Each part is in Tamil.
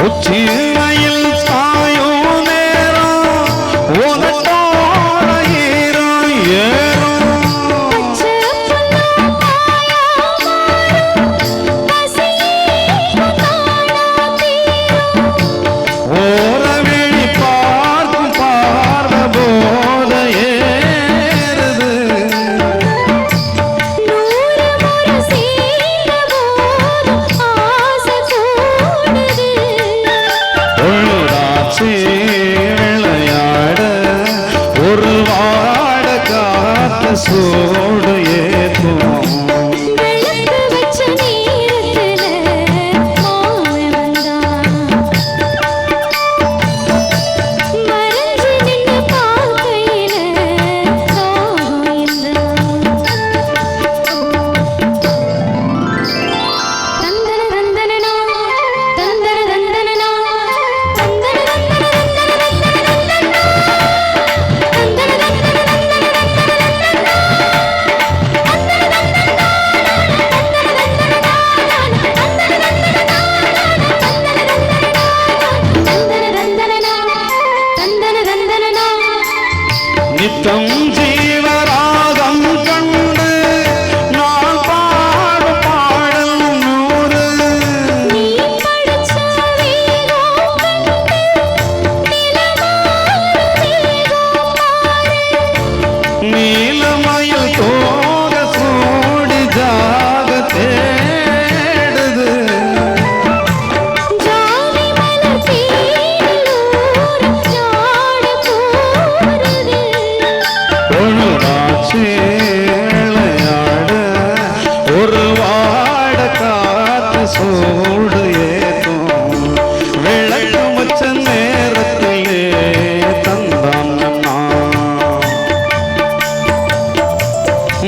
உச்சிமையில் Oh.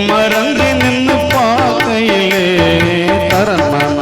மறந்து நின்று பார்க்கையிலே தரமான